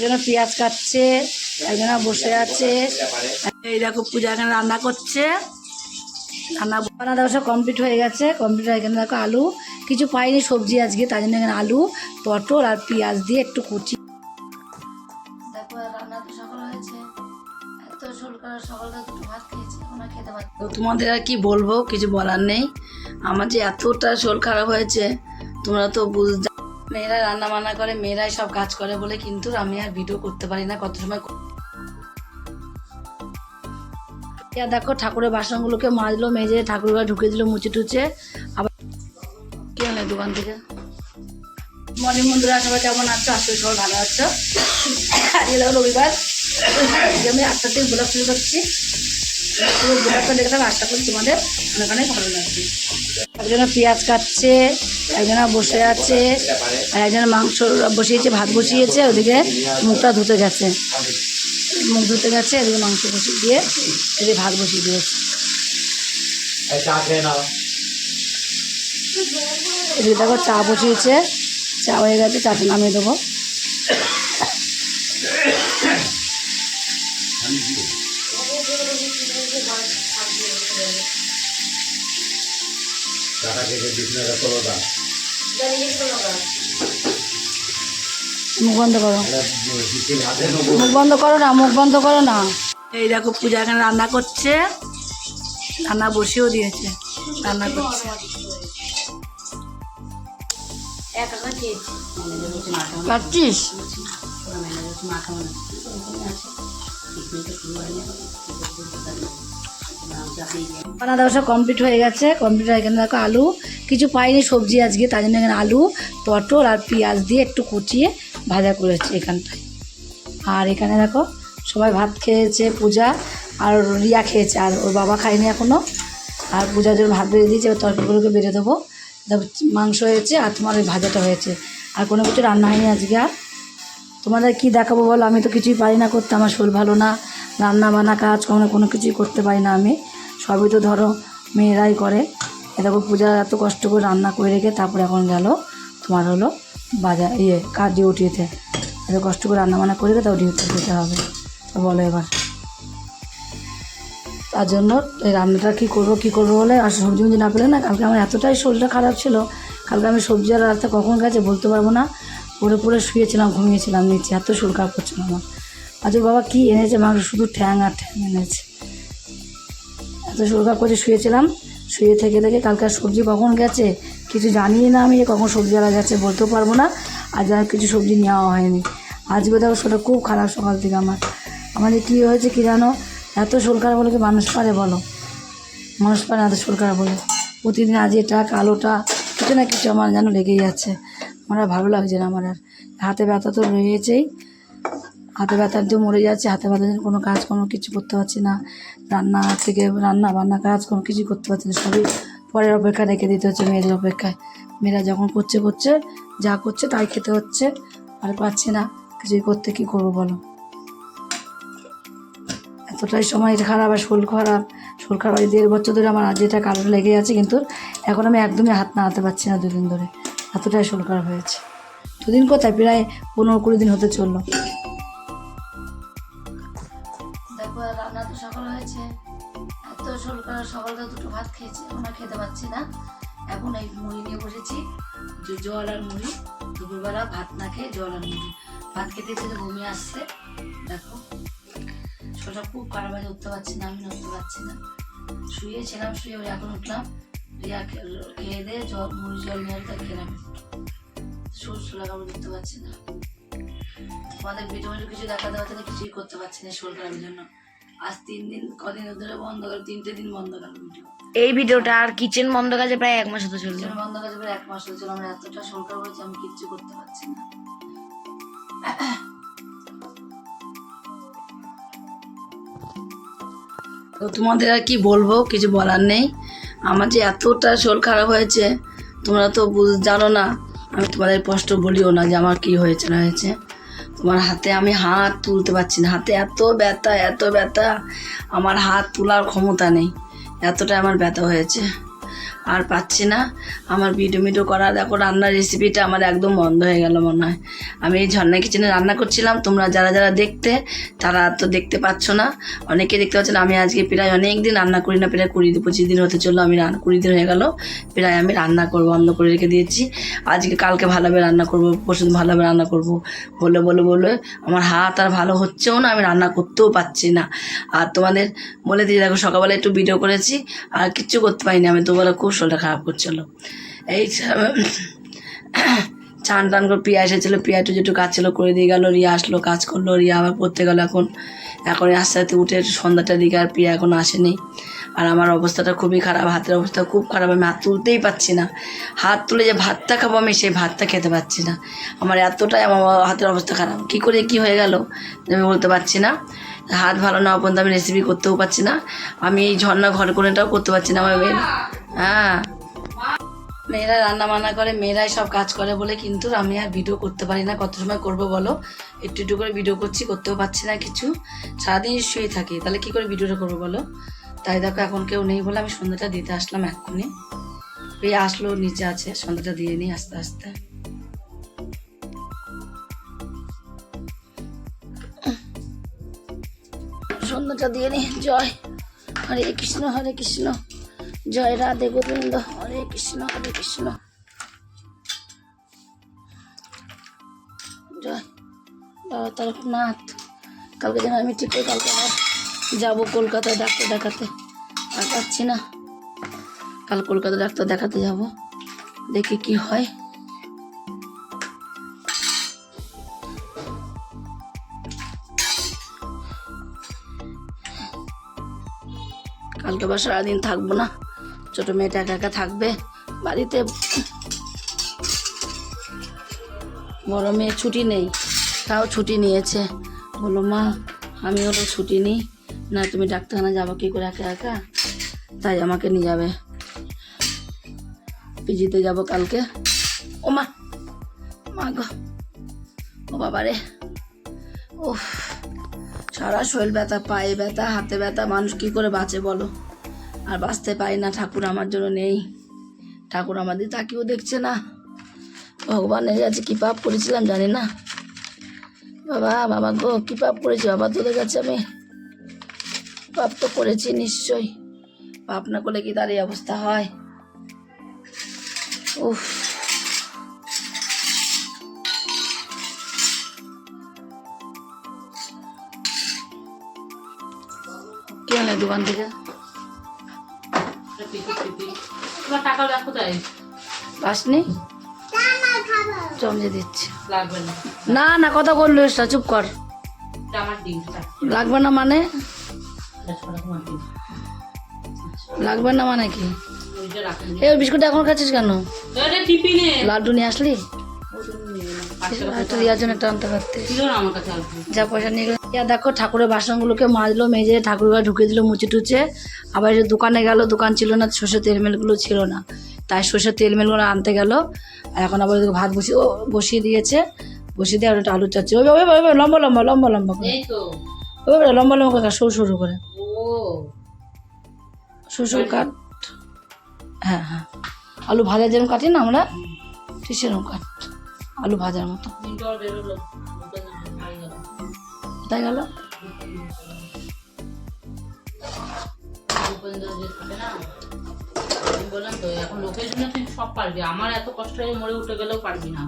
একজনে পেঁয়াজ কাটছে, একজনে বসে আছে। এই দেখো পূজা এখানে রান্না করছে। রান্না বান্না দেখো সব কমপ্লিট হয়ে গেছে। কমপ্লিট হয়ে এখানে দেখো আলু। কিছু পাইনি সবজি আজকে তাই জন্য এখানে আলু, পটল আর পেঁয়াজ দিয়ে একটু কুচি। রান্না তোমাদের আর কি বলব? কিছু বলার নেই। আমার যে এতটা শরীর খারাপ হয়েছে, তোমরা তো বুঝ মেয়েরা রান্না বান্না করে, মেয়েরাই সব কাজ করে বলে কিন্তু আমি আর ভিডিও করতে পারি না, কত সময় ইয়া দেখো, ঠাকুরের বাসনগুলোকে মাজলো, মেজে ঠাকুর ঘরে ঢুকে দিল, মুছে টুচে আবার কি নেই দোকান থেকে? মর্নিং বন্ধুরা, সবাই কেমন আছো? আসলে সবাই ভালো আছো। আজকে রবিবার। আমি আটটা থেকে ব্লগ শুরু করছি। পুরো ব্লগটা দেখে থাকো আশা করি তোমাদের অনেক অনেক ভালো লাগবে। একজনে পেঁয়াজ কাটছে একজনে বসে আছে আর একজনে মাংস বসিয়েছে ভাত বসিয়েছে ওদিকে মুখটা ধুতে গেছে। মুখ ধুতে গেছে এদিকে মাংস বসিয়ে দিয়ে এদিকে ভাত বসিয়ে দিয়েছে। এদিকে দেখো চা বসিয়েছে চা হয়ে গেছে চাটা নামিয়ে দেবো। চাটা খেতে বিছনাটা করো মুখ বন্ধ করো মুখ বন্ধ করো না মুখ বন্ধ করো না। এই দেখো পূজা এখানে রান্না করছে। রান্না বসিয়েও দিয়েছে। রান্না করছে। কাটছিস? রান্না দেওয়া সব কমপ্লিট হয়ে গেছে। কমপ্লিট হয়ে এখানে দেখো আলু, কিছু পাইনি সবজি আজকে, তার জন্য এখানে আলু, পটল আর পেঁয়াজ দিয়ে একটু কুচিয়ে ভাজা করেছি এখানটায়। আর এখানে দেখো, সবাই ভাত খেয়েছে, পূজা আর রিয়া খেয়েছে, আর ওর বাবা খায়নি এখনও আর পূজার জন্য ভাত বেড়ে দিয়েছে, এবার তরকারিগুলোকে বেড়ে দেবো। মাংস হয়েছে আর তোমার ওই ভাজাটা হয়েছে। আর কোনো কিছু রান্না হয়নি আজকে আর। তোমাদের কি দেখাবো বলো? আমি তো কিছুই পারি না করতে, আমার শরীর ভালো না। রান্না বান্না কাজ কোনো কোনো কিছুই করতে পারি না আমি। সবই তো ধরো মেয়েরাই করে। এ দেখো পূজা এত কষ্ট করে রান্না করে রেখে তারপরে এখন গেল তোমার হলো বাজার ইয়ে কার ডিউটিতে এত কষ্ট করে রান্না বান্না করে রেখে তাও ডিউটি যেতে হবে। তো বলো এবার। তার জন্য এই রান্নাটা কী করব কী করব বলে আর সবজি মবজি না পেলে না কালকে আমার এতটাই শরীরটা খারাপ ছিল। কালকে আমি সবজি আর রাস্তা কখন গেছে বলতে পারব না। পরে পরে শুয়েছিলাম, ঘুমিয়েছিলাম নিচে, এত শরীর খারাপ করছিল আমার। আজ বাবা, কী এনেছে মাংস শুধু ঠ্যাং আর ঠ্যাং এনেছে। এত খারাপ করছে শুয়েছিলাম, শুয়ে থেকে থেকে কালকে সবজি কখন গেছে কিছু জানিই না আমি যে কখন সবজিওয়ালা গেছে বলতেও পারব না। আর কিছু সবজি নেওয়া হয়নি। আজকে দেখো সেটা খুব খারাপ সকাল থেকে আমার। আমাদের কী হয়েছে কী জানো? এত খারাপ বলে কি মানুষ পারে বলো? মানুষ পারে এত সরকার বলে। প্রতিদিন আজ এটা কালোটা কিছু না কিছু আমার যেন লেগেই যাচ্ছে আমার ভালো লাগছে না আমার আর। হাতে ব্যথা তো রয়েছেই। হাতে ব্যথার দিয়ে মরে যাচ্ছে, হাতে ব্যথার জন্য কোনো কাজ কোনো কিছু করতে পারছি না, রান্না থেকে রান্না বান্না কাজ কোনো কিছুই করতে পারছি না, সবই পরের অপেক্ষা রেখে দিতে হচ্ছে মেয়েদের অপেক্ষায়। মেয়েরা যখন করছে করছে, যা করছে তাই খেতে হচ্ছে, আর পাচ্ছি না, কিছুই করতে কী করব বলো? এতটাই সময় খারাপ, আর শরীর খারাপ শরীর খারাপ দেড় বছর ধরে আমার আজ এটা কারণ লেগে আছে, কিন্তু এখন আমি একদমই হাত নাড়াতে পারছি না দুদিন ধরে, এতটাই শরীর খারাপ হয়েছে। দুদিন কোথায়? প্রায় পনেরো কুড়ি দিন হতে চলল। সকালটা দুটো ভাত খেয়েছি এখন আর খেতে পাচ্ছি না। এখন এই মুড়ি নিয়ে বসেছি, যে জল আর মুড়ি, দুপুরবেলা ভাত না খেয়ে জল আর মুড়ি। ভাত খেতে খেতে ঘুমিয়ে আসছে, দেখো। শরীরটা খুব আছে উঠতে পারছি না, আমি উঠতে পারছি না। শুয়েছিলাম, শুয়ে ওই এখন উঠলাম রিয়া খেয়ে দিয়ে জল, মুড়ি, জল নিয়ে তাই খেলাম। শোলা কাপড় উঠতে পারছি না। তোমাদের ভিডিও কিছু দেখাতে পারছে না, কিছুই করতে পারছি না শরীর খারাপের জন্য। আজ তিন দিন কদিন ধরে বন্ধ করে তিনটে দিন বন্ধ গেল ভিডিও। এই ভিডিওটা আর কিচেন বন্ধ কাজে প্রায় এক মাস হতে চলছে বন্ধ কাজে প্রায় এক মাস হয়েছিল আমার এতটা খারাপ হয়েছে আমি কিচ্ছু করতে পারছি না। তো তোমাদের আর কি বলব কিছু বলার নেই। আমার যে এতটা শরীর খারাপ হয়েছে তোমরা তো বুঝ- জানো না আমি তোমাদের স্পষ্ট বলিও না যে আমার কি হয়েছে না হয়েছে। তোমার হাতে আমি হাত তুলতে পারছি না। হাতে এত ব্যথা এত ব্যথা। আমার হাত তোলার ক্ষমতা নেই। এতটা আমার ব্যথা হয়েছে। আর পাচ্ছি না। আমার ভিডিও মিডিও করা, দেখো রান্নার রেসিপিটা আমার একদম বন্ধ হয়ে গেল মনে হয়। আমি এই ঝর্ণা কিচেনে রান্না করছিলাম, তোমরা যারা যারা দেখতে, তারা তো দেখতে পাচ্ছ না। অনেকে দেখতে পাচ্ছ না, আমি আজকে প্রায় অনেক দিন রান্না করি না, প্রায় কুড়ি পঁচিশ দিন হতে চলল, আমি কুড়ি দিন হয়ে গেল, প্রায় আমি রান্না করব বন্ধ করে রেখে দিয়েছি। আজকে কালকে ভালোভাবে রান্না করব, পরশু ভালোভাবে রান্না করব। বলে বলে বলে, আমার হাত আর ভালো হচ্ছেও না, আমি রান্না করতেও পারছি না। আর তোমাদের বলে দিয়ে দেখো সকালবেলা একটু ভিডিও করেছি, আর কিচ্ছু করতে পারিনি আমি, দুবেলা খুব শরীরটা খারাপ করছিল। এই চান টান করে পিয়া এসেছিল প্রিয়া একটু যেটু কাজ ছিল করে দিয়ে গেলো, রিয়া আসলো, কাজ করল, রিয়া আবার পড়তে গেলো এখন। এখন আস্তে আস্তে উঠে সন্ধ্যাটার দিকে আর পিয়া এখন আসেনি। আর আমার অবস্থাটা খুবই খারাপ, হাতের অবস্থা খুব খারাপ, আমি হাত তুলতেই পারছি না। হাত তুলে যে ভাতটা খাব আমি, সেই ভাতটা খেতে পারছি না। আমার এতটাই আমার হাতের অবস্থা খারাপ। কী করে কি হয়ে গেল আমি বলতে পারছি না। হাত ভালো না পর্যন্ত আমি রেসিপি করতেও পারছি না। আমি এই ঝর্ণা ঘর কোণেটাও করতে পারছি না, আমার মেয়ে হ্যাঁ। মেয়েরা রান্না বান্না করে, মেয়েরাই সব কাজ করে বলে কিন্তু আমি আর ভিডিও করতে পারি না। কত সময় করব বলো? একটু একটু করে ভিডিও করছি, করতেও পারছি না কিছু। সারাদিন শুয়ে থাকি, তাহলে কি করে ভিডিওটা করব বলো? তাই দেখো, এখন কেউ নেই বলে আমি সন্ধ্যাটা দিতে আসলাম এক্ষুনি। এই আসলো, নিচে আছে, সন্ধ্যাটা দিয়ে নিই আস্তে আস্তে। সন্ধ্যাটা দিয়ে নি জয়। হরে কৃষ্ণ হরে কৃষ্ণ। জয় রাধে গোবিন্দ, হরে কৃষ্ণ হরে কৃষ্ণ। জয়। বাবা তারকনাথ। কালকে যেন আমি ঠিক করে কালকে আবার যাব কলকাতায় ডাক্তার দেখাতে। আর পাচ্ছি না। কাল কলকাতা ডাক্তার দেখাতে যাব। দেখি কি হয়। কালকে আবার সারাদিন থাকব না। ছোটো মেয়েটা একা একা থাকবে বাড়িতে। বড় মেয়ে ছুটি নেই, তাও ছুটি নিয়েছে। বলল মা, আমি হলো ছুটি নিই, না তুমি ডাক্তারখানা যাব কী করে একা একা? তাই আমাকে নিয়ে যাবে। পিজিতে যাব কালকে। ও মা মা গো, ও বাবা রে উফ। সারা শরীর ব্যথা, পায়ে ব্যথা, হাতে ব্যথা, মানুষ কি করে বাঁচে বলো? আর বাঁচতে পারি না, ঠাকুর আমার জন্য নেই। ঠাকুর আমাদের তাকেও দেখছে না। ভগবানের কাছে কী পাপ করেছিলাম জানি না। বাবা বাবা গো, কী পাপ করেছি? বাবা তোদের কাছে আমি পাপ তো করেছি নিশ্চয়ই। পাপ না করলে কি তার এই অবস্থা হয়? উফ। দোকান থেকে। টাকা চমজে দিচ্ছি। না। না কথা বলল এসটা চুপ কর। লাগবে না মানে? লাগবে না মানে কি? এই বিস্কুট এখন খাচ্ছিস কেন? লাড্ডু নিয়ে আসলি? একটা রিয়ার জন্য একটা আনতে পারতিস। আমার কাছে যা পয়সা নিয়ে ইয়া দেখো ঠাকুরের বাসনগুলোকে মাজলো মেজে ঠাকুর ঘরে ঢুকে দিল মুছে টুচে আবার যে দোকানে গেল দোকান ছিল না সর্ষে তেলমেলগুলো ছিল না। তাই সর্ষের তেলমেলগুলো আনতে গেল। আর এখন আবার ভাত বসিয়ে ও বসিয়ে দিয়েছে। বসিয়ে দিয়ে আর একটা আলু চাচ্ছে ওই ওই ওই লম্বা লম্বা লম্বা লম্বা করে। ওই লম্বা লম্বা করে সরু সরু করে। ও। সরু সরু কাট। হ্যাঁ হ্যাঁ। আলু ভাজা যেরকম কাটি না আমরা ঠিক সেরকম কাট। আলু ভাজার মতো। কোথায় গেল? বললাম তো, এখন লোকের জন্য তুই সব পারবি। আমার এত কষ্ট হয়ে মরে উঠে গেলেও পারবি না।